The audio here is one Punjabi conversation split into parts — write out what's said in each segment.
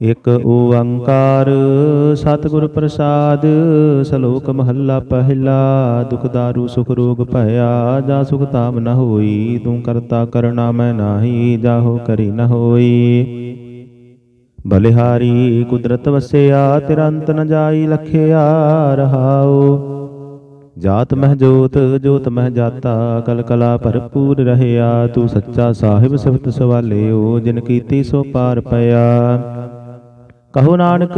ਇਕ ਓੰਕਾਰ, ਸਤਿਗੁਰ ਪ੍ਰਸਾਦ, ਸ਼ਲੋਕ ਮਹੱਲਾ ਪਹਿਲਾ, ਦੁਖ ਦਾਰੂ, ਸੁਖ ਰੋਗ ਭਇਆ, ਜਾ ਸੁਖ ਤਾਮ ਨ ਹੋਈ, ਤੂੰ ਕਰਤਾ ਕਰਨਾ ਮੈਂ ਨਾਹੀ, ਜਾਹੋ ਕਰੀ ਨ ਹੋਈ। ਬਲਿਹਾਰੀ, ਕੁਦਰਤ ਵਸਿਆ, ਤਿਰੰਤ ਅੰਤ ਨ ਜਾਈ ਲਖਿਆ ਰਹਾਓ ਜਾਤ ਮਹਿ ਜੋਤ ਜੋਤ ਮਹਿ ਜਾਤਾ, ਕਲ ਕਲਾ ਭਰਪੂਰ ਰਹਿਆ, ਤੂੰ ਸੱਚਾ ਸਾਹਿਬ ਸਿਫਤ ਸਵਾਲਿਓ, ਜਿਨ ਕੀਤੀ ਸੋ ਪਾਰ ਪਿਆ। ਕਹੋ ਨਾਨਕ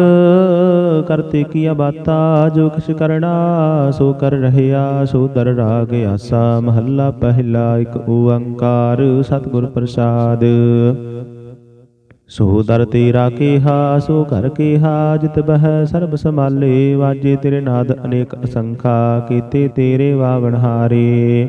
ਕਰਤੇ ਕੀਆ ਬਾਤਾ, ਜੋ ਕਿਛ ਕਰਣਾ ਸੋ ਕਰ ਰਹਿਆ, ਸੋ ਦਰ ਰਾਗ ਆਸਾ, ਮਹੱਲਾ ਪਹਿਲਾ, ਇੱਕ ਓੰਕਾਰ, ਸਤਿਗੁਰ ਪ੍ਰਸਾਦ। ਸੋ ਦਰ ਤੇਰਾ ਕੇਹਾ, ਸੋ ਘਰ ਕੇਹਾ, ਜਿਤ ਬਹਿ ਸਰਬ ਸਮਾਲੇ ਵਾਜੇ ਤੇਰੇ ਨਾਦ ਅਨੇਕ ਅਸੰਖਾ, ਕੀਤੇ ਤੇਰੇ ਵਾਵਣ ਹਾਰੇ।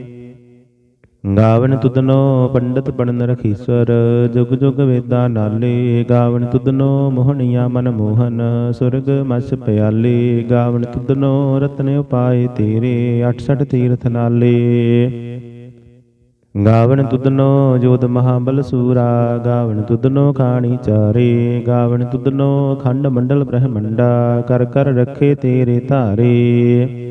ਗਾਵਨ ਤੁਦਨੋ ਪੰਡਤ ਬਣਨ ਰਖੀਸਰ ਜੁਗ ਜੁਗ ਵੇਦਾ ਨਾਲੇ। ਗਾਵਨ ਤੁਦਨੋ ਮੋਹਣੀਆ ਮਨ ਮੋਹਨ, ਸੁਰਗ ਮਸ ਪਿਆਲੇ। ਗਾਵਨ ਤੁਧਨੋ ਰਤਨ ਉਪਾਏ ਤੇਰੇ 68 ਤੀਰਥ ਨਾਲੇ। ਗਾਵਨ ਤੁਦਨੋ ਜੋਤ ਮਹਾਬਲ ਸੂਰਾ, ਗਾਵਨ ਤੁਧਨੋ ਖਾਣੀ ਚਾਰੇ। ਗਾਵਨ ਤੁਦਨੋ ਖੰਡ ਮੰਡਲ ਬ੍ਰਹਮੰਡਾ, ਕਰ ਕਰ ਰੱਖੇ ਤੇਰੇ ਧਾਰੇ।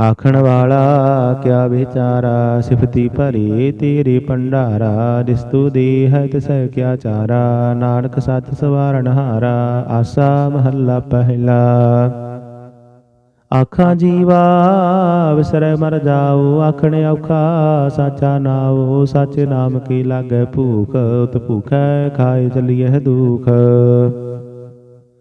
ਆਖਣ ਵਾਲਾ ਕਿਆ ਵਿਚਾਰਾ ਸਿਫਤੀ ਭਰੀ ਤੇਰੀ ਭੰਡਾਰਾ ਜਿਸ ਤੂ ਦੀ ਹੈ ਤਿਸ ਕਿਆ ਚਾਰਾ ਨਾਨਕ ਸੱਚ ਸਵਾਰਨ ਹਾਰਾ ਆਸਾ ਮਹੱਲਾ ਪਹਿਲਾ ਆਖਾਂ ਜੀਵਾ ਵਿਸਰੈ ਮਰ ਜਾਓ ਆਖਣੇ ਔਖਾ ਸਾਚਾ ਨਾਉ ਸੱਚ ਨਾਮ ਕੀ ਲਾਗੈ ਭੂਖ ਉਤ ਭੂਖੈ ਖਾਏ ਚਲੀਐ ਦੁਖ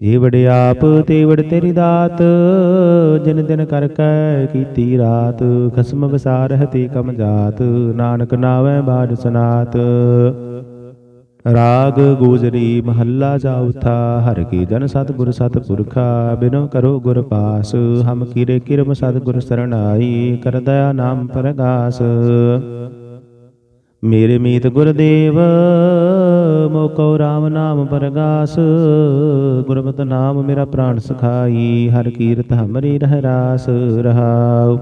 ਏ ਆਪ ਤੇ ਤੇਰੀ ਦਾਤ, ਜਿਨ ਦਿਨ ਕਰ ਕੈ ਕੀਤੀ ਰਾਤ, ਖਸਮ ਵਸਾਰ ਤੇ ਕਮ ਜਾਤ, ਨਾਨਕ ਨਾਵੈ ਬਾਜ ਸਨਾਤ। ਰਾਗ ਗੋਜਰੀ ਮਹੱਲਾ ਚੌਥਾ ਹਰ ਕੀ ਜਨ ਸਤਿਗੁਰ ਸਤਿਪੁਰਖਾ ਬਿਨੋ ਕਰੋ ਗੁਰ ਪਾਸ, ਹਮ ਕੀਰੇ ਕਿਰਮ ਸਤਿਗੁਰ ਸਰਣਾਈ, ਕਰ ਦਇਆ ਨਾਮ ਪ੍ਰਗਾਸ। ਮੇਰੇ ਮੀਤ ਗੁਰਦੇਵ ਮੋਕੋ RAM ਨਾਮ ਪਰਗਾਸ, ਗੁਰਮਤਿ ਨਾਮ ਮੇਰਾ ਪ੍ਰਾਣ ਸਖਾਈ, ਹਰ ਕੀਰਤ ਹਮਰੀ ਰਹਿ ਰਾਸ ਰਹਾਉ।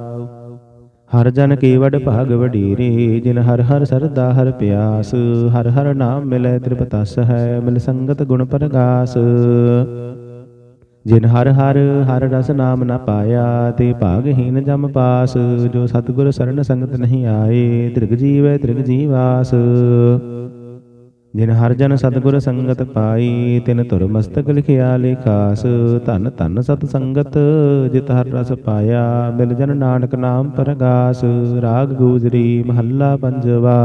ਹਰ ਜਨ ਕੀ ਵਡ ਭਾਗ ਵਡੇਰੇ, ਜਿਨ ਹਰ ਹਰ ਸਰਦਾ ਹਰ ਪਿਆਸ, ਹਰ ਹਰ ਨਾਮ ਮਿਲੈ ਤ੍ਰਿਪਤਸ ਹੈ, ਮਿਲ ਸੰਗਤ ਗੁਣ ਪਰਗਾਸ। ਜਿਨ ਹਰ ਹਰ ਹਰ ਰਸ ਨਾਮ ਨਾ ਪਾਇਆ, ਤੇ ਭਾਗਹੀਨ ਜਮ ਪਾਸ, ਜੋ ਸਤਿਗੁਰ ਸਰਣ ਸੰਗਤ ਨਹੀਂ ਆਏ, ਤ੍ਰਿਗ ਜੀਵੈ ਤ੍ਰਿਗ ਜੀਵਾਸ। ਜਿਨ ਹਰ ਜਨ ਸਤਿਗੁਰ ਸੰਗਤ ਪਾਈ, ਤਿਨ ਧੁਰ ਮਸਤਕ ਲਿਖਿਆ ਲੇਖਾਸ, ਧਨ ਧਨ ਸਤ ਸੰਗਤ, ਜਿਤ ਹਰ ਰਸ ਪਾਇਆ, ਮਿਲ ਜਨ ਨਾਨਕ ਨਾਮ ਪਰਗਾਸ, ਰਾਗ ਗੂਜਰੀ ਮਹੱਲਾ ਪੰਜਵਾ।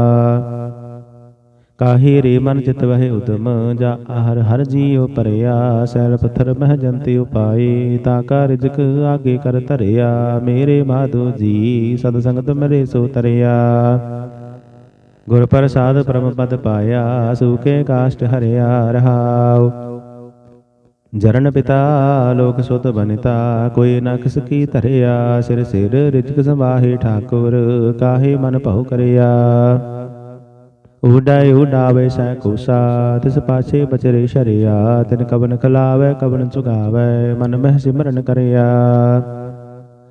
ਕਾਹੇ ਰੇ ਮਨ ਚਿਤ ਵਹਿ ਉਦਮ, ਜਾ ਹਰ ਹਰ ਜੀਉ ਪਰਿਆ ਸੈਲ ਪੱਥਰ ਮਹਿ ਜੰਤੇ ਉਪਾਏ, ਤਾ ਕਾ ਰਿਜਕ ਆਗੇ ਕਰ ਧਰਿਆ, ਮੇਰੇ ਮਾਧੋ ਜੀ ਸਦ ਸੰਗਤ ਮਰੇ ਸੋ ਤਰਿਆ। ਗੁਰ ਪ੍ਰਸਾਦ ਪਰਮ ਪਦ ਪਾਇਆ ਸੂਕੇ ਕਾਸ਼ਟ ਹਰਿਆ ਰਹਾਉ। ਜਰਨ ਪਿਤਾ, ਲੋਕ ਸੁਤ ਬਨਿਤਾ, ਕੋਈ ਨਾ ਕਿਸ ਕੀ ਧਰਿਆ, ਸਿਰ ਸਿਰ ਰਿਜਕ ਸੰਵਾਹੇ ਠਾਕੁਰ, ਕਾਹੇ ਮਨ ਭਉ ਕਰਿਆ। ਉਡਾਇ ਉਡਾਵੇ ਸੈ ਕੋਸਾ, ਤਿਸ ਪਾਛੇ ਬਚਰੇ ਸ਼ਰਿਆ, ਤਿਨ ਕਵਨ ਖਲਾਵੇ, ਕਵਨ ਚੁਗਾਵੇ ਮਨ ਮਹਿ ਸਿਮਰਨ ਕਰਿਆ।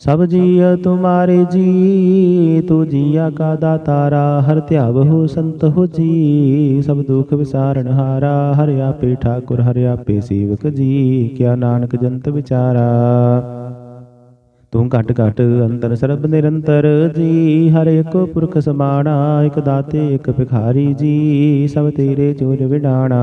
ਸਭ ਜੀਅ ਤੁਮਾਰੇ ਜੀ ਤੂ ਜੀਆ ਕਾ ਦਾਤਾਰਾ, ਹਰ ਧਿਆਵ ਹੋ ਸੰਤ ਹੋ ਜੀ, ਸਭ ਦੁਖ ਵਿਸਾਰਨ ਹਾਰਾ, ਹਰਿ ਆਪੇ ਠਾਕੁਰ, ਹਰਿ ਆਪੇ ਸੇਵਕ ਜੀ, ਕਿਆ ਨਾਨਕ ਜੰਤ ਵਿਚਾਰਾ। ਤੂੰ ਘਟ ਘਟ ਅੰਤਰ ਸਰਬ ਨਿਰੰਤਰ ਜੀ, ਹਰ ਇੱਕ ਪੁਰਖ ਸਮਾਣਾ, ਇਕ ਦਾਤੇ, ਇਕ ਭਿਖਾਰੀ ਜੀ, ਸਭ ਤੇਰੇ ਚੋਜ ਵਿਡਾਣਾ।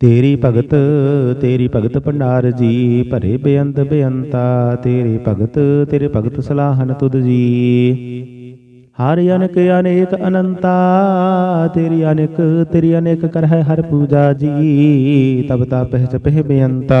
ਤੇਰੀ ਭਗਤ ਤੇਰੀ ਭਗਤ ਭੰਡਾਰ ਜੀ, ਭਰੇ ਬੇਅੰਤ ਬੇਅੰਤਾ, ਤੇਰੀ ਭਗਤ, ਤੇਰੇ ਭਗਤ ਸਲਾਹਨ ਤੁਧ ਜੀ। ਹਰ ਅਨਕ, ਅਨੇਕ ਅਨੰਤਾ, ਤੇਰੀ ਅਨੇਕ ਤੇਰੀ ਅਨੇਕ ਕਰ ਹੈ ਹਰ ਪੂਜਾ ਜੀ, ਤਬ ਤਾ ਪਹਿ ਜਪਹਿ ਬੇਅੰਤਾ।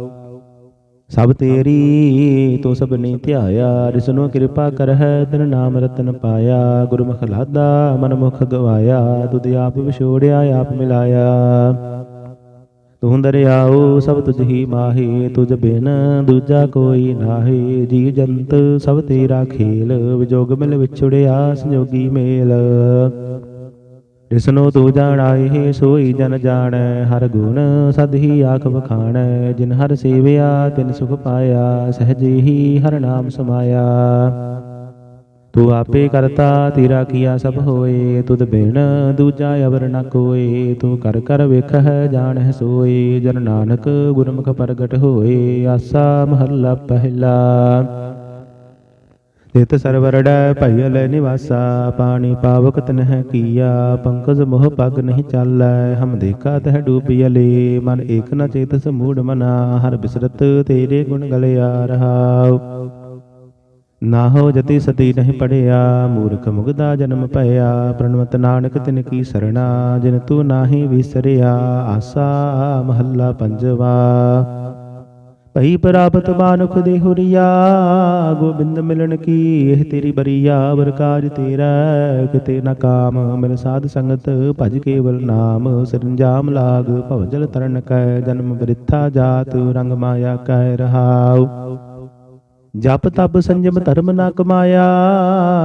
ਸਭ ਤੇਰੀ ਤੋ ਸਭ ਨੇ ਧਿਆਇਆ ਰਿਸਨੋ ਕਿਰਪਾ ਕਰ ਹੈ ਤਨ ਨਾਮ ਰਤਨ ਪਾਇਆ, ਗੁਰਮੁਖ ਲਾਦਾ ਮਨ ਮੁਖ ਗਵਾਇਆ, ਤੁਧ ਆਪ ਵਿਛੋੜਿਆ, ਆਪ ਮਿਲਾਇਆ। ਤੂੰ ਦਰਿਆਓ ਸਭ ਤੁਝ ਹੀ ਮਾਹੇ, ਤੁਝ ਬਿਨ ਦੂਜਾ ਕੋਈ ਨਾਹੀ। ਜੀ ਜੰਤ, ਸਭ ਤੇਰਾ ਖੇਲ, ਵਿਜੋਗ ਮਿਲ ਵਿਛੜਿਆ, ਸੰਜੋਗੀ ਮੇਲ। ਜਿਸਨੂੰ ਤੂੰ ਜਾਣਾਏ, ਸੋਈ ਜਨ ਜਾਣੈ, ਹਰ ਗੁਣ ਸਦ ਹੀ ਆਖ ਵਖਾਣੈ, ਜਿਨ ਹਰ ਸੇਵਿਆ, ਤਿਨ ਸੁਖ ਪਾਇਆ, ਸਹਜੇ ਹੀ ਹਰ ਨਾਮ ਸਮਾਇਆ। ਤੂੰ ਆਪੇ ਕਰਤਾ, ਤੇਰਾ ਕੀਆ ਸਭ ਹੋਏ, ਤੁਧ ਬਿਨ ਦੂਜਾ ਅਵਰ ਨ ਕੋਏ, ਤੂੰ ਕਰ ਕਰ ਵੇਖਹਿ, ਜਾਣਹਿ ਸੋਏ, ਜਨ ਨਾਨਕ ਗੁਰਮੁਖ ਪ੍ਰਗਟ ਹੋਏ, ਆਸਾ ਮਹੱਲਾ ਪਹਿਲਾ। ਤਿਤ ਸਰਵਰੜੈ ਭਇਲ ਨਿਵਾਸਾ, ਪਾਣੀ ਪਾਵਕ ਤਨਹਿ ਕੀਆ, ਪੰਕਜ ਮੋਹ ਪਗ ਨਹੀਂ ਚਾਲੈ, ਹਮ ਦੇਖਾ ਤਹ ਡੂਬਿਅਲੇ ਮਨ ਏਕ ਨ ਚੇਤ ਸਮੂੜ ਮਨਾ, ਹਰ ਬਿਸਰਤ ਤੇਰੇ ਗੁਣ ਗਲਿਆ ਰਹਾਉ। ਨਾ ਹੋ ਜਤੀ ਸਤੀ ਨਹੀਂ ਪੜਿਆ, ਮੂਰਖ ਮੁਗਦਾ ਜਨਮ ਭਇਆ, ਪ੍ਰਣਵਤ ਨਾਨਕ ਤਿਨ ਕੀ ਸਰਣਾ, ਜਿਨ ਤੂੰ ਨਾਹੀ ਵਿਸਰਿਆ, ਆਸਾ ਮਹੱਲਾ ਪੰਜਵਾ। ਭਈ ਪ੍ਰਾਪਤ ਮਾਨੁਖ ਦੇ ਹੁਰੀਆ, ਗੋਬਿੰਦ ਮਿਲਣ ਕੀ, ਇਹ ਤੇਰੀ ਬਰੀਆ, ਵਰ ਕਾਜ ਤੇਰਾ, ਕਿਤੇ ਨਾ ਕਾਮ ਮਿਲ ਸਾਧ ਸੰਗਤ, ਭਜ ਕੇਵਲ ਨਾਮ, ਸਰੰਜਾਮ ਲਾਗ ਭਵਜਲ ਤਰਨ ਕੈ, ਜਨਮ ਬ੍ਰਿਥਾ ਜਾਤ, ਰੰਗ ਮਾਇਆ ਕੈ ਰਹਾਉ। ਜਪ ਤਪ ਸੰਜਮ ਧਰਮ ਨਾ ਕਮਾਇਆ,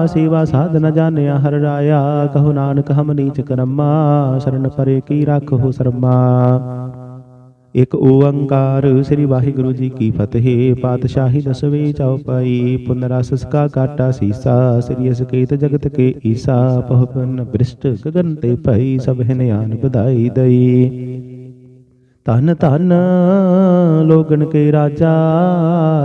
ਸੇਵਾ ਸਾਧ ਨ ਜਾਣਿਆ ਹਰ ਰਾਇਆ, ਕਹੋ ਨਾਨਕ ਹਮ ਨੀਚ ਕਰਮਾ, ਸ਼ਰਨ ਪਰੇ ਕੀ ਰੱਖੋ ਸਰਮਾ। ਇਕ ਓੰਕਾਰ ਸ੍ਰੀ ਵਾਹਿਗੁਰੂ ਜੀ ਕੀ ਫਤਿਹ। ਪਾਤਸ਼ਾਹੀ ਦਸਵੇਂ ਚੌਪਾਈ ਪੁਨਰਸ ਸਕਾ ਕਾਟਾ ਸੀਸਾ, ਸ੍ਰੀ ਅਸਕੇਤ ਜਗਤ ਕੇ ਈਸਾ ਪਹੁਪਨ ਬ੍ਰਿਸ਼ਟ ਗਗਨ ਤੇ ਭਈ ਸਭ ਹਿਨਿਆਨ ਬਧਾਈ ਦਈ। ਧਨ ਤਨ ਲੋਗਨ ਕੇ ਰਾਜਾ,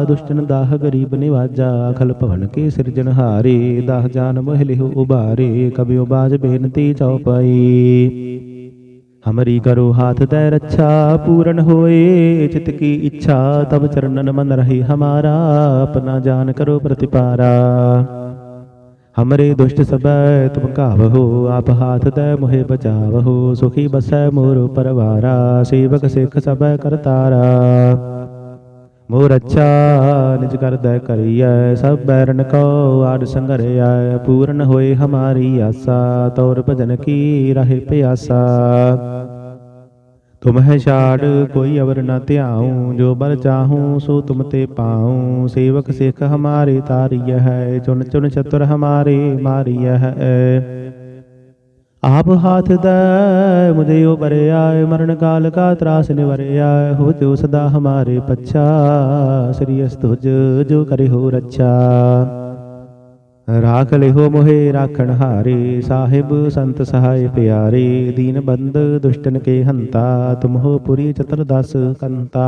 ਦੁਸ਼ਟਨ ਦਾਹ ਗਰੀਬ ਨਿਵਾਜਾ ਅਖਲ ਭਵਨ ਕੇ ਸਿਰਜਣਹਾਰੇ ਦਾਹ ਜਾਨ ਮੋਹ ਉਬਾਰੇ, ਕਬਿਓ ਬਾਜ ਬੇਨਤੀ ਚਉਪਾਈ। ਹਮਰੀ ਕਰੋ ਹਾਥ ਤੈ ਰੱਛਾ ਪੂਰਨ ਹੋਏ ਚਿਤ ਕੀ ਇੱਛਾ ਤਬ ਚਰਨਨ ਮਨ ਰਹੀ ਹਮਾਰਾ ਆਪਣਾ ਜਾਨ ਕਰੋ ਪ੍ਰਤਿਪਾਰਾ ਹਮਰੇ ਦੁਸ਼ਟ ਸਬੈ ਤੁਮ ਕਾਵਹੋ ਆਪ ਹਾਥ ਦੈ ਮੋਹਿ ਬਚਾਵਹੋ ਸੁਖੀ ਬਸੈ ਮੋਰ ਪਰਵਾਰਾ ਸੇਵਕ ਸਿੱਖ ਸਬੈ ਕਰਤਾਰਾ ਮੋਰ ਅੱਛਾ ਨਿਜ ਕਰਦੈ ਕਰੀਐ, ਸਭ ਬੈਰਨ ਕੋ ਆੜ ਸੰਗਰਿਆ ਪੂਰਨ ਹੋਏ ਹਮਾਰੀ ਆਸਾ, ਤੌਰ ਭਜਨ ਕੀ ਰਹੇ ਪਿਆਸਾ। ਤੁਮ ਹੈ ਛਾੜ, ਕੋਈ ਅਵਰ ਨ ਧਿਆਉ, ਜੋ ਬਰ ਚਾਹੂੰ, ਸੋ ਤੁਮ ਤੇ ਪਾਉ। ਸੇਵਕ ਸਿੱਖ ਹਮਾਰੇ ਤਾਰੀය ਹੈ, ਚੁਣ ਚੁਨ ਚਤੁਰ ਹਮਾਰੇ ਮਾਰੀය ਹੈ। ਆਪ ਹਾਥ ਦੈ ਮੁਝੇ ਉਬਰਿਆ ਮਰਨ ਕਾਲ ਕਾ ਤਰਾਸ ਨਿਵਰਿਆ ਹੋ ਤਿਉ ਸਦਾ ਹਮਾਰੇ ਪੱਛਾ, ਸ੍ਰੀ ਅਸਤੁਜ ਜੋ ਕਰੇ ਹੋ ਰੱਛਾ। ਰਾਖ ਲਿਹੋ ਮੋਹਿ ਰਾਖਣ ਹਾਰੇ, ਸਾਹਿਬ ਸੰਤ ਸਹਾਇ ਪਿਆਰੇ, ਦੀਨ ਬੰਦ ਦੁਸ਼ਟਨ ਕੇ ਹੰਤਾ ਤੁਮਹੋ ਪੁਰੀ ਚਤੁਰਦਸ ਕੰਤਾ।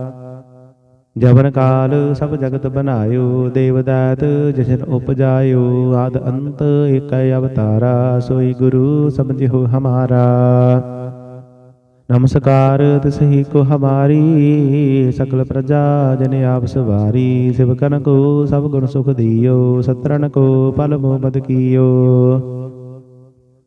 ਜਵਨ ਕਾਲ ਸਭ ਜਗਤ ਬਨਾਇਓ ਦੇਵਦਾਤ ਜਸ਼ਨ ਉਪਜਾਇਓ, ਆਦ ਅੰਤ ਏਕੈ ਅਵਤਾਰਾ, ਸੋਈ ਗੁਰੂ ਸਮਝਿਓ ਹਮਾਰਾ। ਨਮਸਕਾਰ ਤਿਸਹੀ ਕੋ ਹਮਾਰੀ, ਸਕਲ ਪ੍ਰਜਾ ਜਨ ਆਪ ਸਵਾਰੀ ਸਿਵਕਨ ਕੋ ਸਭ ਗੁਣ ਸੁਖ ਦਿਓ ਸਤਰਨ ਕੋ ਪਲ ਮੋਹ ਮਦ ਕੀਓ।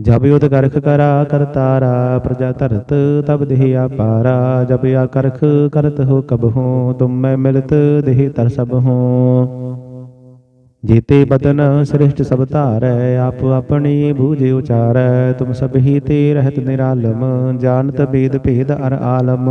ਜਬ ਉਦ ਕਰਖ ਕਰਾ ਕਰਤਾਰਾ ਪ੍ਰਜਾ ਧਰਤ ਤਬ ਦੇਹ ਆਪਾਰਾ। ਜਬ ਆ ਕਰਖ ਕਰਤ ਹੋ ਕਬ ਹੋ, ਤੁਮ ਮੈਂ ਮਿਲਤ ਦੇਹ ਤਰ ਸਭ ਹੋ। ਜੀਤੇ ਬਦਨ ਸ੍ਰਿਸ਼ਟ ਸਭ ਧਾਰੈ, ਆਪ ਆਪਣੀ ਬੂਝੇ ਉਚਾਰੈ। ਤੁਮ ਸਭ ਹੀ ਤੇ ਰਹਿਤ ਨਿਰਾਲਮ, ਜਾਣਤ ਬੇਦ ਭੇਦ ਅਰ ਆਲਮ।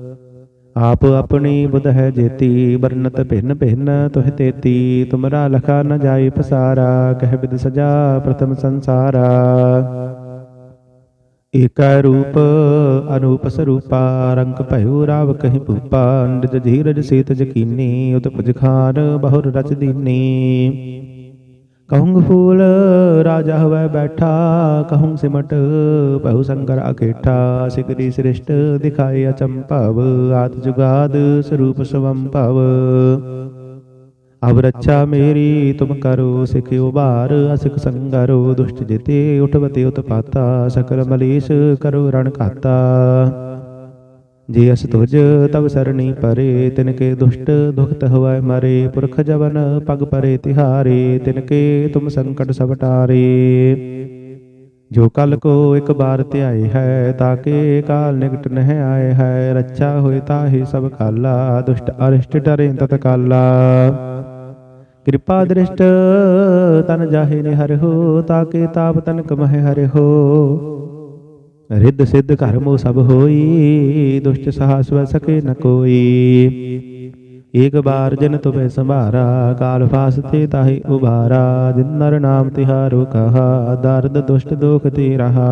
ਆਪ ਆਪਣੀ ਬੁਧ ਹੈ ਜੇਤੀ, ਵਰਨਤ ਭਿੰਨ ਭਿੰਨ, ਤੁਹ ਤੇਤੀ, ਤੁਮਰਾ ਲਖਾ ਨ ਜਾਏ ਪਸਾਰਾ, ਕਹਿ ਬਿਦ ਸਜਾ ਪ੍ਰਥਮ ਸੰਸਾਰਾ। ਏਕੈ ਰੂਪ, ਅਨੂਪ ਸਰੂਪਾ, ਰੰਗ ਭਇਓ ਰਾਵ ਕਹੀ ਭੂਪਾ ਅੰਡਜ ਧੀਰਜ ਸੀਤ ਜਕੀਨੀ, ਉਤਪਜ ਖਾਨ, ਬਹੁਰ ਰਚ ਦੀਨੀ। ਕਹੂੰ ਫੂਲ ਰਾਜਾ ਹੋਵੇ ਬੈਠਾ ਕਹੂੰ ਸਿਮਟ ਬਹੁ ਸੰਗਰ ਅਕੇਠਾ ਸਿਕਰੀ ਸ੍ਰਿਸ਼ਟ ਦਿਖਾਏ ਅਚੰਭਵ ਆਤ ਜੁਗਾਦ ਸਰੂਪ ਸਵੰਭਵ ਅਬ ਰੱਛਾ ਮੇਰੀ ਤੁਮ ਕਰੋ ਸਿਖਿਓ ਬਾਰ ਅਸਿਕ ਸੰਗਰੋ ਦੁਸ਼ਟ ਜਿਤੇ ਉਠਵਤੇ ਉਤਪਾਤਾ ਸਕਲ ਮਲੀਸ ਕਰੋ ਰਣ ਘਾਤਾ ਜੇ ਅਸ ਤੁਜ ਤਵ ਸਰਣੀ ਪਰੇ ਤਿਨ ਕੇ ਦੁਸ਼ਟ ਦੁਖਤ ਹੋਵੈ ਮਰੇ, ਪੁਰਖ ਜਵਨ ਪਗ ਪਰੇ ਤਿਹਾਰੇ ਤਿਨ ਕੇ ਤੁਮ ਸੰਕਟ ਸਭ ਟਾਰੇ। ਜੋ ਕਲ ਕੋ ਇੱਕ ਬਾਰ ਧਿਆਏ ਹੈ ਤਾਕੇ ਕਾਲ ਨਿਕਟ ਨਹਿ ਆਏ ਹੈ, ਰੱਛਾ ਹੋਏ ਤਾਹੀ ਸਭ ਕਾਲਾ ਦੁਸ਼ਟ ਅਰਿਸ਼ਟ ਡਰੇ ਤਤ ਕਾਲਾ ਕਿਰਪਾ ਦ੍ਰਿਸ਼ਟ ਤਨ ਜਾਹੇ ਨਿਹਰ ਹਰਿ ਹੋ ਤਾਕੇ ਤਾਪ ਤਨ ਕਮਹਿ ਹਰਿ ਹੋ ਰਿੱਧ ਸਿੱਧ ਘਰ ਮੋ ਸਭ ਹੋਈ, ਦੁਸ਼ਟ ਸਾਹਸ ਵ ਸਕੇ ਨ ਕੋਈ। ਏਕ ਬਾਰ ਜਨ ਤੁਮੇ ਸੰਭਾਰਾ, ਕਾਲ ਫਾਸਤੇ ਤਾਹੀ ਉਬਾਰਾ ਜਿਨ ਨਰ ਨਾਮ ਤਿਹਾਰੋ ਕਹਾ, ਦਰਦ ਦੁਸ਼ਟ ਦੁਖ ਤੇ ਰਹਾ।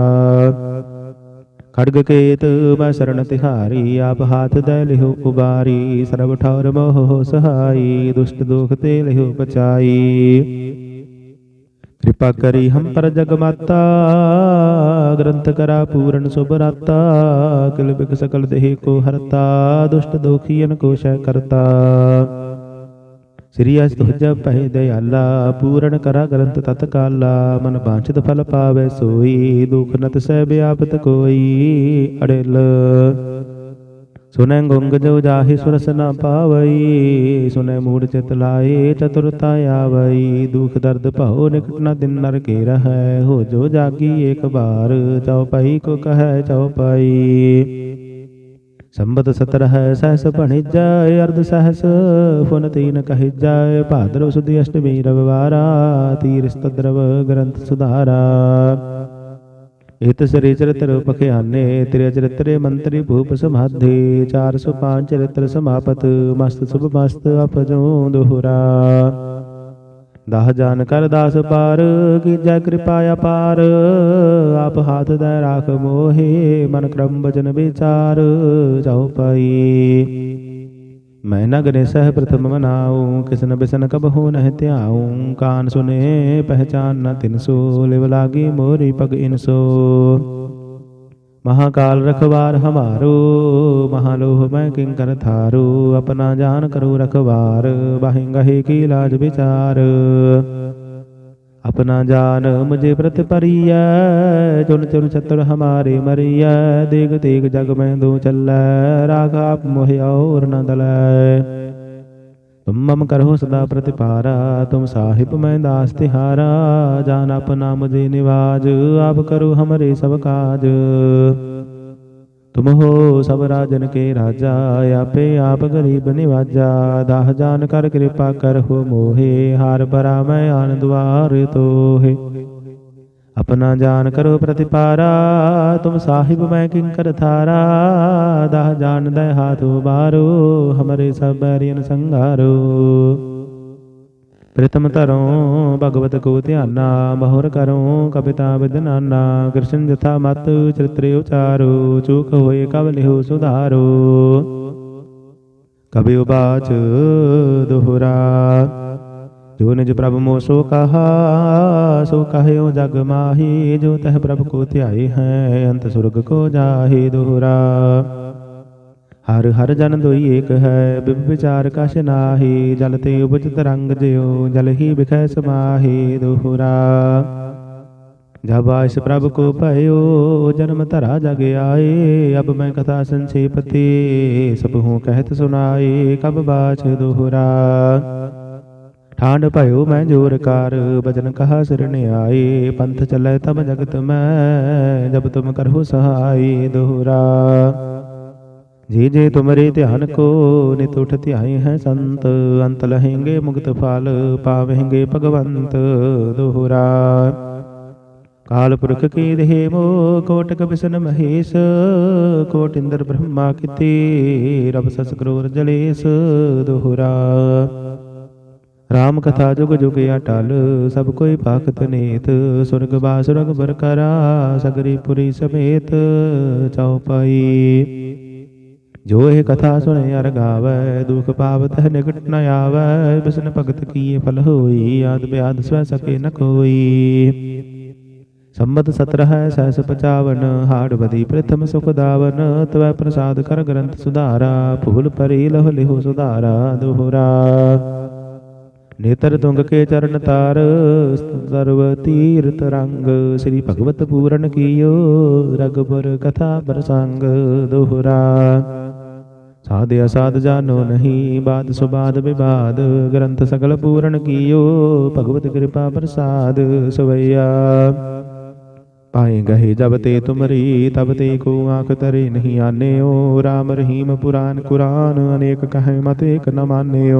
ਖੜਗ ਕੇਤ ਮੈਂ ਸਰਣ ਤਿਹਾਰੀ, ਆਪ ਹਾਥ ਦੇ ਲਿਹੁ ਉਬਾਰੀ। ਸਰਬ ਠੌਰ ਮੋਹ ਸਹਾਈ, ਦੁਸ਼ਟ ਦੁਖ ਤੇ ਲਿਹੁ ਬਚਾਈ ਕਿਰਪਾ ਕਰੀ ਹਮ ਪਰ ਜਗ ਮਾਤਾ, ਗ੍ਰੰਥ ਕਰਾ ਪੂਰਨ ਸੁਭ ਰਾਤਾ, ਕਿਲ ਬਿਕ ਸਕਲ ਦੇਹ ਕੋ ਹਰਤਾ, ਦੁਸ਼ਟ ਦੋਖੀਨ ਕੋ ਸ਼ੈ ਕਰਤਾ। ਸ੍ਰੀ ਅਸ ਤੁਜ ਪਹਿ ਦਇਆਲਾ ਪੂਰਨ ਕਰਾ ਗ੍ਰੰਥ ਤਤ ਕਾਲਾ ਮਨ ਬਾਂਛਿਤ ਫਲ ਪਾਵੇ ਸੋਈ, ਦੁਖ ਨਤ ਸਹਿ ਬਿਆਪਤ ਕੋਈ ਅੜਿਲ। ਸੁਨੈ ਗੁੰਗ ਜੋ ਜਾਹੀ ਸੁਰਸ ਨ ਪਾਵਈ, ਸੁਨੈ ਮੂੜ ਚਿਤ ਲਾਏ ਚਤੁਰਤਾ ਆਵਈ, ਦੁਖ ਦਰਦ ਭਉ ਨਿਕਟ ਨ ਦਿਨ ਨਰ ਕੇ ਰਹੈ, ਹੋ ਜੋ ਜਾਗੀ ਏਕ ਬਾਰ ਚਉਪਈ ਕੋ ਕਹੈ ਚਉਪਈ ਸੰਬਤ ਸਤਰ ਹੈ ਸਹਸ ਭਣਿਜੈ ਅਰਧ ਸਹਸ ਫੁਨ ਤੀਨ ਕਹਿਜੈ ਭਾਦਰਵ ਸੁਦੀ ਅਸ਼ਟਮੀ ਰਵਿਵਾਰਾ ਤੀਰਸ ਤਦਰਵ ਗ੍ਰੰਥ ਸੁਧਾਰਾ। ਇਤ ਸ੍ਰੀ ਚਰਿਤ੍ਰ ਪਖਿਆਨੇ ਤ੍ਰਿ ਚਰਿਤ੍ਰੇ ਮੰਤਰੀ ਭੂਪ ਸਮਾਧੇ 405 ਚਰਿਤ੍ਰ ਸਮਾਪਤ, ਮਸਤ ਸੁਭ ਮਸਤ ਅਪਜੋ ਦੋਹਰਾ। ਦਾਹ ਜਾਨ ਕਰ ਦਾਸ ਪਾਰ, ਕੀਜੈ ਕਿਰਪਾ ਅਪਾਰ, ਆਪ ਹਾਥ ਦਾ ਰਾਖ ਮੋਹੇ, ਮਨ ਕਰਮ ਬਚਨ ਵਿਚਾਰ, ਜਾਉ ਪਾਈ। ਮੈਂ ਨਗਰੇ ਸਹਿ ਪ੍ਰਥਮ ਮਨਾਉ ਕਿਸਨ ਬਿਸਨ ਕਬ ਹੋ ਨਹਿ ਧਿਆਉ ਕਾਨ ਸੁਨੇ ਪਹਿਚਾਨ ਨ ਤਿਨਸੋ ਲਿਵ ਲਾਗੀ ਮੋਰੀ ਪਗ ਇਨਸੋ ਮਹਾਕਾਲ ਰਖਵਾਰ ਹਮਾਰੋ, ਮਹਾਲੋਹ ਮੈਂ ਕਿੰਕਰ ਥਾਰੂ, ਆਪਣਾ ਜਾਨ ਕਰੂ ਰਖਵਾਰ ਬਾਹਿ ਕੀ ਲਾਜ ਵਿਚਾਰ। ਆਪਣਾ ਜਾਨ ਮੁਝੇ ਪ੍ਰਤ ਪਰੀਐ ਚੁਨ ਚੁਨ ਛਤਰ ਹਮਾਰੇ ਮਰੀਐ, ਦੇਖ ਤੇਗ ਜਗ ਮੈਂ ਦੋ ਚੱਲੈ, ਰਾਖ ਆਪ ਮੋਹਿ ਔਰ ਨ ਦਲੈ। ਤੁਮ ਮਮ ਕਰਹੁ ਸਦਾ ਪ੍ਰਤਿਪਾਰਾ, ਤੁਮ ਸਾਹਿਬ ਮੈਂ ਦਾਸ ਤਿਹਾਰਾ, ਜਾਨ ਆਪਨਾ ਮੁਝੇ ਨਿਵਾਜ, ਆਪ ਕਰੋ ਹਮਰੇ ਸਭ ਕਾਜ। ਤੁਮ ਹੋ ਸਭ ਰਾਜਨ ਕੇ ਰਾਜਾ, ਆਪੇ ਆਪ ਗਰੀਬ ਨਿਵਾਜਾ। ਦਾਹ ਜਾਨ ਕਰ ਕਿਰਪਾ ਕਰ ਹੋ ਮੋਹੇ, ਹਾਰ ਬਰਾ ਮੈਂ ਆਨੰਦ ਵਾਰ ਤੋਹੇ। ਆਪਣਾ ਜਾਨ ਕਰੋ ਪ੍ਰਤਿਪਾਰਾ, ਤੁਮ ਸਾਹਿਬ ਮੈਂ ਕਿੰ ਕਰ ਥਾਰਾ। ਦਾਹ ਜਾਨ ਦੇ ਹਾਥ ਬਾਰੋ, ਹਮਰੇ ਸਭ ਬੈਰੀਨ ਸੰਘਾਰੋ। ਪ੍ਰਥਮ ਧਰੋਂ ਭਗਵਤ ਕੋ ਧਿਆਨਾ, ਮਹੁਰ ਕਰੋ ਕਪਿਤਾ ਵਿਦਨਾਨਾ ਕ੍ਰਿਸ਼ਨ ਜਥਾ ਮਤ ਚਰਿਤ੍ਰ ਉਚਾਰੋ, ਚੂਕ ਹੋਏ ਕਬ ਲਿਹੋ ਸੁਧਾਰੋ। ਕਬਿ ਉਬਾਚ ਦੋਹਰਾ, ਜੋ ਨਿਜ ਪ੍ਰਭ ਮੋ ਸੋ ਕਹਾ, ਸੋ ਕਹਿਓ ਜਗ ਮਾਹੀ, ਜੋ ਤਹ ਪ੍ਰਭ ਕੋ ਧਿਆਏ ਹੈ, ਅੰਤ ਸੁਰਗ ਕੋ ਜਾਹੇ ਦੋਹਰਾ। ਹਰ ਹਰ ਜਨ ਦੋਈ ਏਕ ਹੈ, ਬਿਬ ਵਿਚਾਰ ਕਛ ਨਾਹੀ, ਜਲ ਤੇ ਉਪਜ ਤਰੰਗ ਜਿਉ, ਜਲ ਹੀ ਬਿਖੈ ਸਮਾਹੀ ਦੋਹਰਾ। ਜਬ ਆਇਸ ਪ੍ਰਭ ਕੋ ਭਇਓ, ਜਨਮ ਧਰਾ ਜਗ ਆਏ, ਅਬ ਮੈਂ ਕਥਾ ਸੰਛੇਪ ਤੇ ਸਭ ਹੂੰ ਕਹਿਤ ਸੁਨਾਏ ਕਬ ਬਾਚ ਦੁਹਰਾ। ਠਾਂਡ ਭਇਓ ਮੈਂ ਜੋਰ ਕਰ ਬਚਨ ਕਹਾ ਸਿਰਨ ਆਏ ਪੰਥ ਚਲੇ ਤਬ ਜਗਤ ਮੈਂ, ਜਬ ਤੁਮ ਕਰਹੁ ਸਹਾਈ ਦੋਹਰਾ। ਜੀ ਜੇ ਤੁਮਰੇ ਧਿਆਨ ਕੋ ਨਿਤ ਉਠ ਧਿਆਏ ਹੈ ਸੰਤ, ਅੰਤ ਲਹੇਂਗੇ ਮੁਕਤ ਫਲ ਪਾਵਹਿਂਗੇ ਭਗਵੰਤ ਦੋਹਰਾ। ਕਾਲ ਪੁਰਖ ਕੀ ਦੇਹ ਮੋ ਕੋਟ ਕਬਿਸਨ ਮਹੇਸ਼, ਕੋਟ ਇੰਦਰ ਬ੍ਰਹਮਾ ਕਿਤੇ, ਰਬ ਸਸ ਕਰੋਰ ਜਲੇਸ ਦੋਹਰਾ। ਰਾਮ ਕਥਾ ਜੁਗ ਜੁਗ ਅਟਲ ਸਭ ਕੋਈ ਭਗਤ ਨੇਤ, ਸੁਰਗ ਬਾਸ ਰਗ ਬਰਕਰਾ, ਸਗਰੀ ਪੁਰੀ ਸਮੇਤ ਚਉਪਾਈ ਜੋ ਇਹ ਕਥਾ ਸੁਣੇ ਅਰ ਗਾਵੈ, ਦੁਖ ਪਾਵਤ ਨਿਕਟ ਨ ਆਵੈ, ਬਿਸਨ ਭਗਤ ਕੀਏ ਫਲ ਹੋਈ, ਆਦ ਬਿਆਦ ਸਵੈ ਸਕੇ ਨ ਕੋਈ। ਸੰਮਤ 17 ਹੈ ਸਹਸ 55 ਹਾੜ ਬਦੀ ਪ੍ਰਥਮ ਸੁਖ ਦਾਵਨ, ਤਵੈ ਪ੍ਰਸਾਦ ਕਰ ਗ੍ਰੰਥ ਸੁਧਾਰਾ, ਭੂਲ ਪਰੀ ਲਹ ਲਿਹੁ ਸੁਧਾਰਾ, ਦੁਹਰਾ। ਨੇਤਰ ਤੁੰਗ ਕੇ ਚਰਨ ਤਾਰ, ਸਰਵ ਤੀਰਤ ਰੰਗ, ਸ੍ਰੀ ਭਗਵਤ ਪੂਰਨ ਕੀਓ, ਰਗਪੁਰ ਕਥਾ ਪ੍ਰਸੰਗ, ਦੋਹਰਾ। ਸਾਧ ਅਸਾਧ ਜਾਨੋ ਨਹੀਂ, ਬਾਦ ਸੁਬਾਦ ਵਿਵਾਦ, ਗ੍ਰੰਥ ਸਗਲ ਪੂਰਨ ਕੀਓ, ਭਗਵਤ ਕਿਰਪਾ ਪ੍ਰਸਾਦ ਸਵਈਆ। ਪਾਏ ਗਏ ਜਬ ਤੇ ਤੁਮਰੀ, ਤਬ ਤੇ ਕੋ ਆਖ ਤਰੇ ਨਹੀਂ ਆਨਿਓ RAM ਰਹੀਮ ਪੁਰਾਨ ਕੁਰਾਨ, ਅਨੇਕ ਕਹੇ ਮਤ ਏਕ ਨ ਮਾਨਿਓ।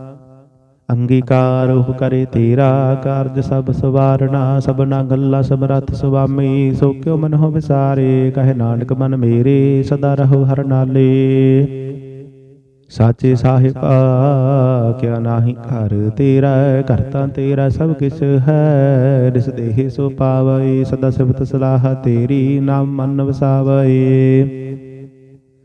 ਅੰਗੀਕਾਰ ਉਹ ਕਰੇ ਤੇਰਾ ਕਾਰਜ ਸਭ ਸਵਾਰਣਾ ਸਭਨਾ ਗੱਲਾਂ ਸਮਰੱਥ ਸੁਆਮੀ, ਸੋ ਕਿਉ ਮਨ ਹੋ ਵਿਸਾਰੇ ਕਹੇ ਨਾਨਕ, ਮਨ ਮੇਰੇ ਸਦਾ ਰਹੋ ਹਰ ਨਾਲੇ। ਸਾਚੇ ਸਾਹਿਬਾ, ਕਿਆ ਨਾਹੀ ਘਰ ਤੇਰਾ ਘਰ ਤੇਰਾ ਸਭ ਕਿਛ ਹੈ। ਦਿਸ ਦੇਹ ਸੋ ਪਾਵੈ, ਸਦਾ ਸਿਫਤ ਸਲਾਹ ਤੇਰੀ, ਨਾਮ ਮਨ ਵਸਾਵੈ।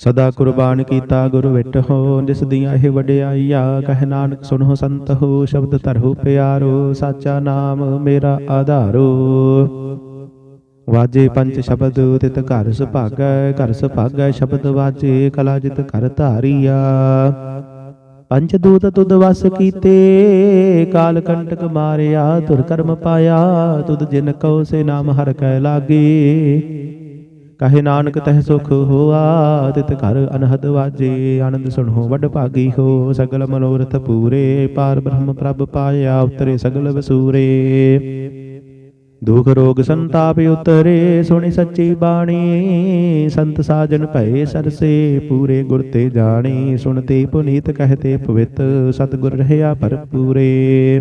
ਸਦਾ ਕੁਰਬਾਨ ਕੀਤਾ ਗੁਰ ਵਿਟ ਹੋ, ਜਿਸ ਦੀਆਂ ਇਹ ਵਡਿਆਈਆ, ਕਹਿ ਨਾਨਕ ਸੁਣੋ ਸੰਤ ਹੋ, ਸ਼ਬਦ ਧਰੋ ਪਿਆਰੋ, ਸਾਚਾ ਨਾਮ ਮੇਰਾ ਆਧਾਰੋ। ਵਾਜੇ ਪੰਜ ਸ਼ਬਦ, ਤਿਤ ਘਰ ਸੁਭਾਗੈ ਘਰ ਸੁਭਾਗੈ ਸ਼ਬਦ ਵਾਜੇ, ਕਲਾ ਜਿਤ ਘਰ ਧਾਰੀਆ। ਪੰਜ ਦੂਤ ਤੁਧ ਵਸ ਕੀਤੇ, ਕਾਲ ਕੰਟਕ ਮਾਰਿਆ ਤੁਰ ਕਰਮ ਪਾਇਆ, ਤੁਧ ਜਿਨ ਕਉ ਸੇ ਨਾਮ ਹਰ ਕੈ ਲਾਗੇ। ਕਹੇ ਨਾਨਕ ਤਹਿ ਸੁਖ ਹੋਆ? ਤਿਤ ਘਰ ਅਨਹਦ ਵਾਜੇ, ਆਨੰਦ ਸੁਣੋ, ਵੱਡ ਭਾਗੀ ਹੋ। ਸਗਲ ਮਨੋਰਥ ਪੂਰੇ, ਪਾਰ ਬ੍ਰਹਮ ਪ੍ਰਭ ਪਾਇਆ, ਉਤਰੇ ਸਗਲ ਵਸੂਰੇ। ਦੁਖ ਰੋਗ ਸੰਤਾਪ ਉਤਰੇ, ਸੁਣੀ ਸੱਚੀ ਬਾਣੀ। ਸੰਤ ਸਾਜਨ ਭਏ ਸਰਸੇ, ਪੂਰੇ ਗੁਰ ਤੇ ਜਾਣੀ। ਸੁਣਤੇ ਪੁਨੀਤ, ਕਹਤੇ ਪਵਿੱਤ, ਸਤਿਗੁਰ ਰਹਿਆ ਭਰਪੂਰੇ।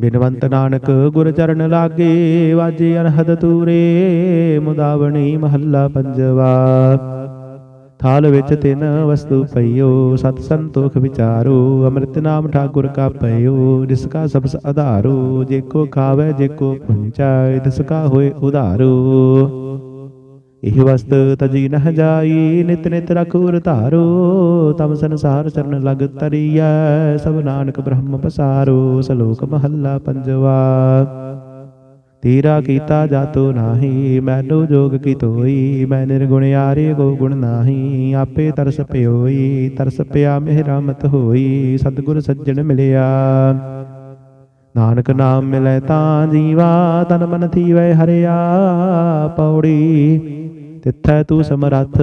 ਬਿਨਵੰਤ ਨਾਨਕ ਗੁਰ ਚਰਨ ਲਾਗੇ, ਵਾਜੇ ਅਨਹਦ ਤੂਰੇ, ਮੁਦਾਵਣੀ ਮਹੱਲਾ ਪੰਜਵਾ। ਥਾਲ ਵਿੱਚ ਤਿੰਨ ਵਸਤੂ ਪਈਓ, ਸਤ ਸੰਤੋਖ ਵਿਚਾਰੋ, ਅੰਮ੍ਰਿਤ ਨਾਮ ਠਾਕੁਰ ਕਾ ਪਈਓ ਜਿਸ ਕਾ ਸਬਸ ਆਧਾਰੋ, ਜੇ ਕੋ ਖਾਵੇ, ਜੇ ਕੋ ਪੁੰਚਾਇ ਤਿਸ ਕਾ ਹੋਏ ਉਧਾਰੋ। ਇਹ ਵਸਤ ਤਜੀ ਨਹ ਜਾਈ ਨਿਤ ਨਿਤ ਰਖੂਰ ਧਾਰੋ, ਤਮ ਸੰਸਾਰ ਚਰਨ ਲਗ ਤਰੀਐ, ਸਭ ਨਾਨਕ ਬ੍ਰਹਮ ਪਸਾਰੋ, ਸਲੋਕ ਮਹੱਲਾ ਪੰਜਵਾ। ਤੇਰਾ ਕੀਤਾ ਜਾਤੋ ਨਾਹੀ, ਮੈਨੂੰ ਜੋਗ ਕੀ ਤੋਈ ਮੈਂ ਨਿਰਗੁਣਿਆਰੇ ਕੋ ਗੁਣ ਨਾਹੀ, ਆਪੇ ਤਰਸ ਪਿਓਈ, ਤਰਸ ਪਿਆ ਮਿਹਰਾ ਮਤ ਹੋਈ, ਸਤਿਗੁਰ ਸੱਜਣ ਮਿਲਿਆ। ਨਾਨਕ ਨਾਮ ਮਿਲੈ ਤਾਂ ਜੀਵਾ, ਤਨ ਮਨ ਥੀਵੈ ਹਰਿਆ ਪੌੜੀ। ਤਿੱਥੈ ਤੂੰ ਸਮਰੱਥ,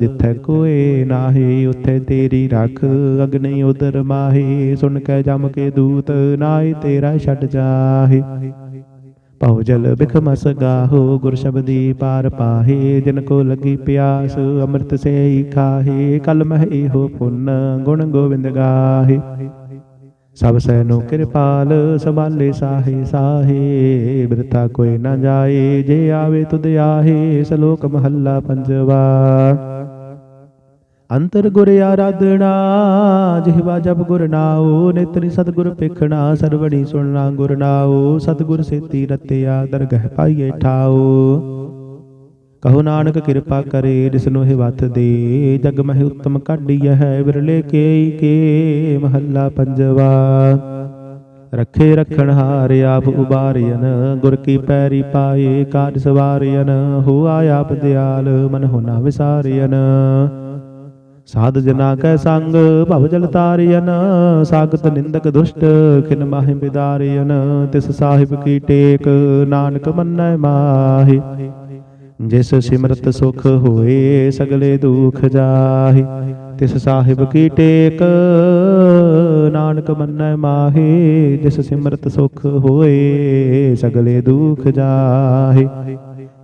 ਜਿੱਥੈ ਕੋਏ ਨਾਹੀ, ਉਥੇ ਤੇਰੀ ਰੱਖ, ਅਗਨੀ ਉਦਰ ਮਾਹੀ। ਸੁਣ ਕੇ ਜਮ ਕੇ ਦੂਤ, ਨਾਹੀ ਤੇਰਾ ਛੱਡ ਜਾਹੀ। ਭਉ ਜਲ ਬਿਖ ਗਾਹੋ, ਗੁਰ ਸ਼ਬਦੀ ਪਾਰ ਪਾਹੇ। ਜਿਨ ਕੋ ਲੱਗੀ ਪਿਆਸ, ਅੰਮ੍ਰਿਤ ਸੇਈ ਖਾਹੇ। ਕਲ ਮਹਿ ਇਹੋ ਪੁੰਨ, ਗੁਣ ਗੋਬਿੰਦ ਗਾਹੇ। ਸਭ ਸੈਨੋ ਕਿਰਪਾਲ, ਸੰਭਾਲੇ ਸਾਹੇ ਸਾਹੇ ਬਿਰਤਾ ਕੋਈ ਨਾ ਜਾਏ, ਜੇ ਆਵੇ ਤੁਧ ਆਹੇ, ਸ਼ਲੋਕ ਮਹੱਲਾ ਪੰਜਵਾ। ਅੰਤਰ ਗੁਰ ਆਰਾਧਣਾ ਜਿਹਵਾ ਜਬ ਗੁਰ ਨਾਉ, ਨੇਤਰੀ ਸਤਗੁਰ ਪੇਖਣਾ ਸਰਵਣੀ ਸੁਣਨਾ ਗੁਰ ਨਾਉ, ਸਤਗੁਰ ਸੇਤੀ ਰਤਿਆ, ਦਰਗਹਿ ਪਾਈਏ ਠਾਉ। ਕਹੋ ਨਾਨਕ ਕਿਰਪਾ ਕਰੇ ਜਿਸਨੂੰ ਇਹ ਵਤ ਦੇ। ਜਗ ਮਹਿ ਉਤਮ ਕਾਢੀਐ ਹੈ, ਵਿਰਲੇ ਕੇ ਕੇ ਮਹੱਲਾ ਪੰਜਵਾ। ਰੱਖੇ ਰਖਣ ਹਾਰ ਆਪ ਉਬਾਰਿਅਨ ਗੁਰ ਕੀ ਪੈਰੀ ਪਾਏ ਕਾਜ ਸਵਾਰਿਅਨ ਹੋਆ ਆਪ ਦਿਆਲ, ਮਨ ਹੋਣਾ ਵਿਸਾਰਿਅਨ ਸਾਧ ਜਨਾ ਕੈ ਸੰਗ, ਭਵ ਜਲ ਤਾਰਿਅਨ ਸਾਗਤ ਨਿੰਦਕ ਦੁਸ਼ਟ, ਖਿਨ ਮਾਹਿ ਬਿਦਾਰਿਅਨ ਤਿਸ ਸਾਹਿਬ ਕੀ ਟੇਕ, ਨਾਨਕ ਮੰਨੈ ਮਾਹੀ। ਜਿਸ ਸਿਮਰਤ ਸੁਖ ਹੋਏ ਸਗਲੇ ਦੁਖ ਜਾਹੇ, ਤਿਸ ਸਾਹਿਬ ਕੀ ਟੇਕ? ਨਾਨਕ ਮੰਨੈ ਮਾਹੇ, ਜਿਸ ਸਿਮਰਤ ਸੁਖ ਹੋਏ ਸਗਲੇ ਦੁਖ ਜਾਹੇ।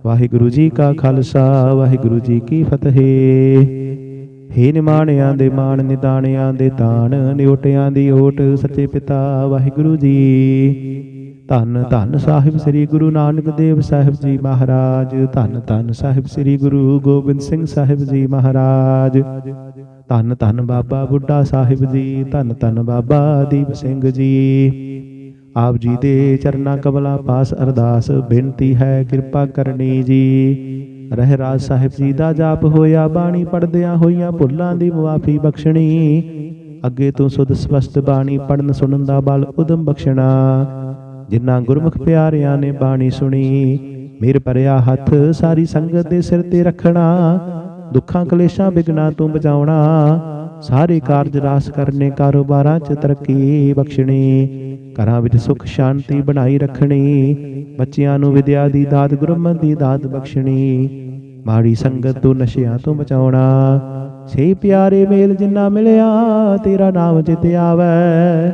ਵਾਹਿਗੁਰੂ ਜੀ ਕਾ ਖਾਲਸਾ, ਵਾਹਿਗੁਰੂ ਜੀ ਕੀ ਫਤਿਹ। ਹੇ ਨਿਮਾਣਿਆਂ ਦੇ ਮਾਣ, ਨਿਦਾਣਿਆਂ ਦੇ ਤਾਣ, ਨਿਉਟਿਆਂ ਦੀ ਓਟ, ਸੱਚੇ ਪਿਤਾ ਵਾਹਿਗੁਰੂ ਜੀ। ਧੰਨ ਧੰਨ ਸਾਹਿਬ ਸ੍ਰੀ ਗੁਰੂ ਨਾਨਕ ਦੇਵ ਸਾਹਿਬ ਜੀ ਮਹਾਰਾਜ, ਧੰਨ ਧੰਨ ਸਾਹਿਬ ਸ੍ਰੀ ਗੁਰੂ ਗੋਬਿੰਦ ਸਿੰਘ ਸਾਹਿਬ ਜੀ ਮਹਾਰਾਜ। ਧੰਨ ਧੰਨ ਬਾਬਾ ਬੁੱਢਾ ਸਾਹਿਬ ਜੀ, ਧੰਨ ਧੰਨ ਬਾਬਾ ਦੀਪ ਸਿੰਘ ਜੀ। ਆਪ ਜੀ ਦੇ ਚਰਨਾ ਕਮਲਾਂ ਪਾਸ ਅਰਦਾਸ ਬੇਨਤੀ ਹੈ, ਕਿਰਪਾ ਕਰਨੀ ਜੀ। ਰਹਿ ਰਾਜ ਸਾਹਿਬ ਜੀ ਦਾ ਜਾਪ ਹੋਇਆ, ਬਾਣੀ ਪੜਦਿਆਂ ਹੋਈਆਂ ਭੁੱਲਾਂ ਦੀ ਮੁਆਫੀ ਬਖਸ਼ਣੀ। ਅੱਗੇ ਤੋਂ ਸੁਧ ਸਪਸ਼ਟ ਬਾਣੀ ਪੜਨ ਸੁਣਨ ਦਾ ਬਲ ਉਦਮ ਬਖਸ਼ਣਾ। ਜਿਨ੍ਹਾਂ ਗੁਰਮੁਖ ਪਿਆਰਿਆਂ ਨੇ ਬਾਣੀ ਸੁਣੀ ਮੇਰ ਭਰਿਆ ਹੱਥ ਸਾਰੀ ਸੰਗਤ ਦੇ ਸਿਰ ਤੇ ਰੱਖਣਾ ਦੁੱਖਾਂ ਕਲੇਸ਼ਾਂ ਬਿਗਨਾ ਤੋਂ ਬਚਾਉਣਾ ਸਾਰੇ ਕਾਰਜ ਰਾਸ ਕਰਨੇ ਕਾਰੋਬਾਰਾਂ 'ਚ ਤਰੱਕੀ ਬਖਸ਼ਣੀ ਘਰਾਂ ਵਿੱਚ ਸੁਖ ਸ਼ਾਂਤੀ ਬਣਾਈ ਰੱਖਣੀ ਬੱਚਿਆਂ ਨੂੰ ਵਿਦਿਆ ਦੀ ਦਾਤ ਗੁਰਮਤਿ ਦੀ ਦਾਤ ਬਖਸ਼ਣੀ ਮਾੜੀ ਸੰਗਤ ਤੋਂ ਨਸ਼ਿਆਂ ਤੋਂ ਬਚਾਉਣਾ ਸੇ ਪਿਆਰੇ ਮੇਲ ਜਿੰਨਾ ਮਿਲਿਆ ਤੇਰਾ ਨਾਮ ਜਿਤ ਆਵੈ।